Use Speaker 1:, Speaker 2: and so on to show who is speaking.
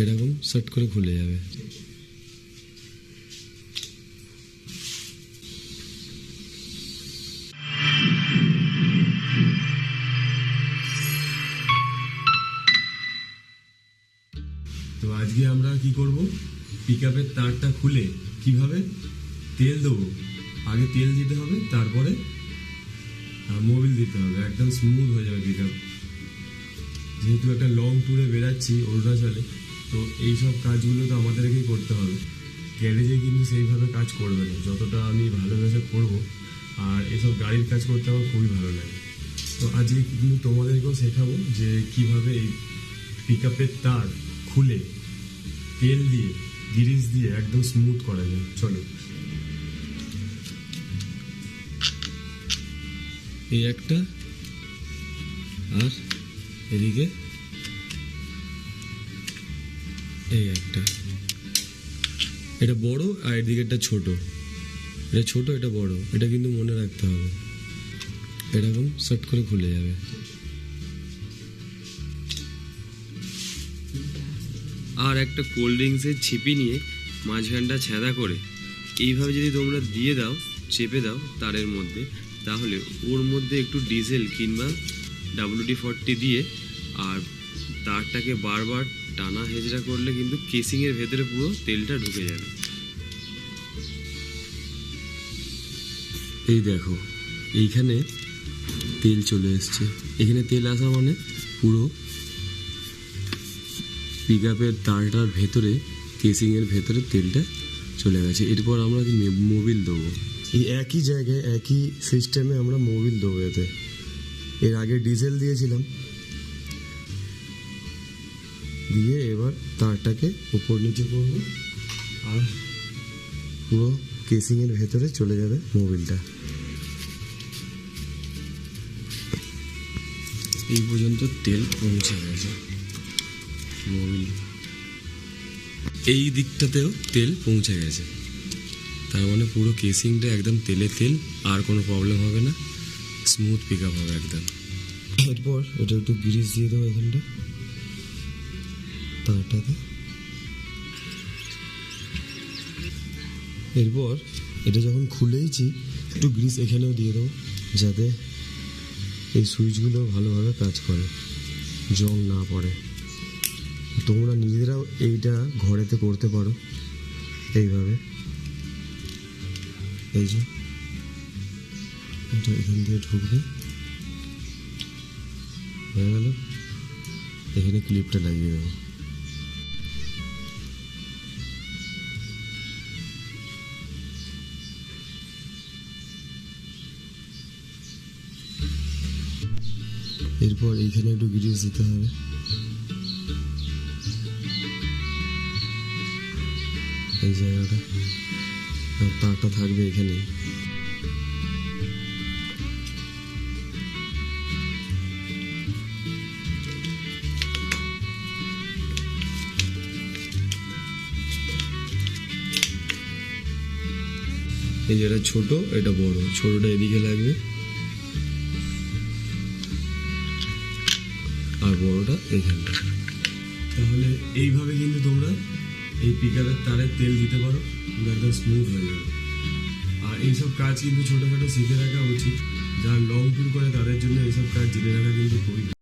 Speaker 1: এরকম সেট করে খুলে যাবে।
Speaker 2: তো আজকে আমরা কি করব? পিক আপের তারটা খুলে কীভাবে? তেল দেবো। আগে তেল দিতে হবে, তারপরে মোবিল দিতে হবে। একদম স্মুথ হয়ে যাবে পিক আপ যেহেতু একটা লং ট্যুরে বেরাচ্ছি অরুণাচলে তো এইসব কাজগুলো তো আমাদেরকেই করতে হবে। গ্যারেজে কিন্তু সেইভাবে কাজ করবে না। যতটা আমি ভালোবেসে করব, আর এসব গাড়ির কাজ করতে আমার খুবই ভালো লাগে। তো আজকে কিন্তু তোমাদেরকেও শেখাবো যে কীভাবে এই পিক তার খুলে, তেল দিয়ে গিরিস দিয়ে একদম স্মুথ করা যায়। চলো।
Speaker 1: এই একটা, আর এদিকে এই একটা। এটা বড় আর এদিকেরটা ছোট। এটা ছোট, এটা বড়। এটা কিন্তু মনে রাখতে হবে। এরকম সেট করে খুলে যাবে।
Speaker 3: আর একটা কোল্ড ড্রিঙ্কসের ছিপি নিয়ে মাঝখানটা ছেঁদা করে এইভাবে যদি তোমরা দিয়ে দাও, চেপে দাও তারের মধ্যে, তাহলে ওর মধ্যে একটু ডিজেল কিংবা ডাব্লিউডি ফর্টি দিয়ে আর তারটাকে বারবার টানা হেজড়া করলে কিন্তু কেসিংয়ের ভেতরে পুরো তেলটা ঢুকে যাবে।
Speaker 1: এই দেখো, এইখানে তেল চলে এসছে। এখানে তেল আসা মানে পুরো পিক আপের তারটার ভেতরে কেসিংয়ের ভেতরে তেলটা চলে গেছে। এরপর আমরা মোবিল দেবো।
Speaker 2: এই একই জায়গায়, একই সিস্টেমে আমরা মোবিল দেবো এতে। এর আগে ডিজেল দিয়েছিলাম। দিয়ে এবার তারটাকে উপর নিচে করব। আর পুরো কেসিংয়ের ভেতরে চলে যাবে মোবিলটা।
Speaker 1: এই পর্যন্ত তেল পৌঁছে গেছে। মোবিল। এই দিকটাতেও তেল পৌঁছে গেছে। তার মানে পুরো কেসিংটা একদম তেলে তেল আর কোনো প্রবলেম হবে না। স্মুথ পিক আপ হবে একদম।
Speaker 2: এরপর এটা একটু গ্রিস দিয়ে দেবো এখানটা। তারটাতে এরপর এটা যখন খুলেইছি একটু গ্রিস এখানেও দিয়ে দেবো, যাতে এই সুইচগুলো ভালোভাবে কাজ করে, জং না পড়ে। তোমরা নিজেরাও এইটা ঘরেতে করতে পারো, এইভাবে। এই যে, এটা এখান দিয়ে ঢুকবে। হয়ে গেল। এখানে ক্লিপটা লাগিয়ে দেবো। এরপর এইখানে একটু গ্রিস দিতে হবে। এই জায়গাটা। আর তারটা থাকবে এখানেই
Speaker 1: এই যেটা ছোট, এটা বড়। ছোটটা এদিকে লাগবে। বড়টা এইখানটা
Speaker 2: তাহলে এইভাবে কিন্তু তোমরা এই পিকআপের তারের তেল দিতে পারো, পুরো একদম স্মুথ হয়ে যাবে। আর এইসব কাজ কিন্তু ছোটোখাটো শিখে রাখা উচিত। যারা লং ট্যুর করে তাদের জন্য এইসব কাজ জেনে রাখা কিন্তু খুবই